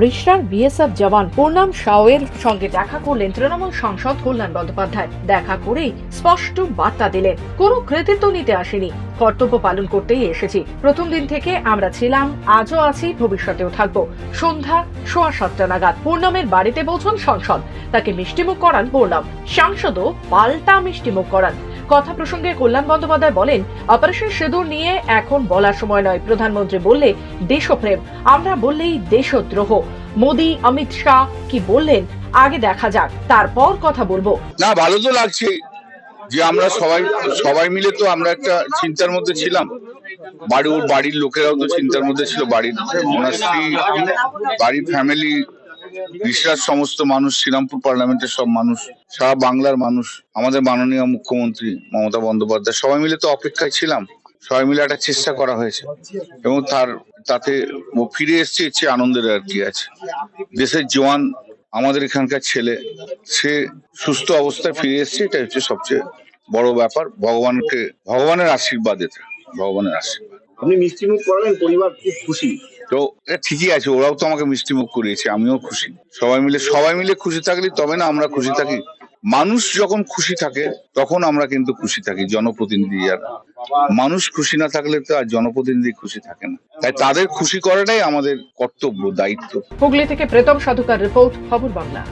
রিশরার BSF জওয়ান পূর্ণাম সাওয়ের সঙ্গে দেখা করলেন তৃণমূল সাংসদ কল্যাণ বন্দ্যোপাধ্যায়। দেখা করেই স্পষ্ট বার্তা দিলেন, কোনো কৃতিত্ব নিতে আসেনি। কর্তব্য পালন করতেই এসেছি। প্রথম দিন থেকে আমরা ছিলাম, আজও আছি, ভবিষ্যতেও থাকব। সন্ধ্যা সোয়া সাতটা নাগাদ পূর্ণামের বাড়িতে পৌঁছন সংসদ। তাকে মিষ্টিমুখ করান পূর্ণাম সাংসদও পাল্টা মিষ্টিমুখ করান। কথা প্রসঙ্গে কল্যাণ বন্দ্যোপাধ্যায় বলেন অপারেশন সিঁদুর নিয়ে এখন বলার সময় নয়। প্রধানমন্ত্রী বললে, দেশপ্রেম। আমরা বললেই দেশদ্রোহ। মোদি, অমিত শাহ কি বললেন? আগে দেখা যাক। তারপর কথা বলব। না, ভালো তো লাগছে যে আমরা সবাই সবাই মিলে তো আমরা একটা চিন্তার মধ্যে ছিলাম। বাড়ি বাড়ির লোকেরাও তো চিন্তার মধ্যে ছিল। বাড়ির বাড়ির ফ্যামিলি রিসরার সমস্ত মানুষ, শ্রীরামপুর পার্লামেন্টের সব মানুষ, সারা বাংলার মানুষ, আমাদের মাননীয় মুখ্যমন্ত্রী মমতা বন্দ্যোপাধ্যায়, সবাই মিলে তো অপেক্ষায় ছিলাম। সবাই মিলে একটা চেষ্টা করা হয়েছে। এবং তার, তাতে ফিরে এসছে ইচ্ছে আনন্দের আর কি আছে। দেশের জওয়ান আমাদের এখানকার ছেলে, সে সুস্থ অবস্থায় ফিরে এসছে এটা হচ্ছে সবচেয়ে বড় ব্যাপার। ভগবানকে, ভগবানের আশীর্বাদ এটা, ভগবানের আশীর্বাদ। আপনি মিষ্টিমুখ করালেন পরিবার খুব খুশি। তো এটা ঠিকই আছে ওরাও তো আমাকে মিষ্টি মুখ করিয়েছে আমিও খুশি। সবাই মিলে সবাই মিলে খুশি থাকলে তবে না আমরা খুশি থাকি। মানুষ যখন খুশি থাকে তখন আমরা কিন্তু খুশি থাকি জনপ্রতিনিধি। যারা মানুষ খুশি না থাকলে তো আর জনপ্রতিনিধি খুশি থাকে না। তাই তাদের খুশি করাটাই আমাদের কর্তব্য দায়িত্ব। হুগলি থেকে প্রীতম সাধুকার রিপোর্ট খবর বাংলা।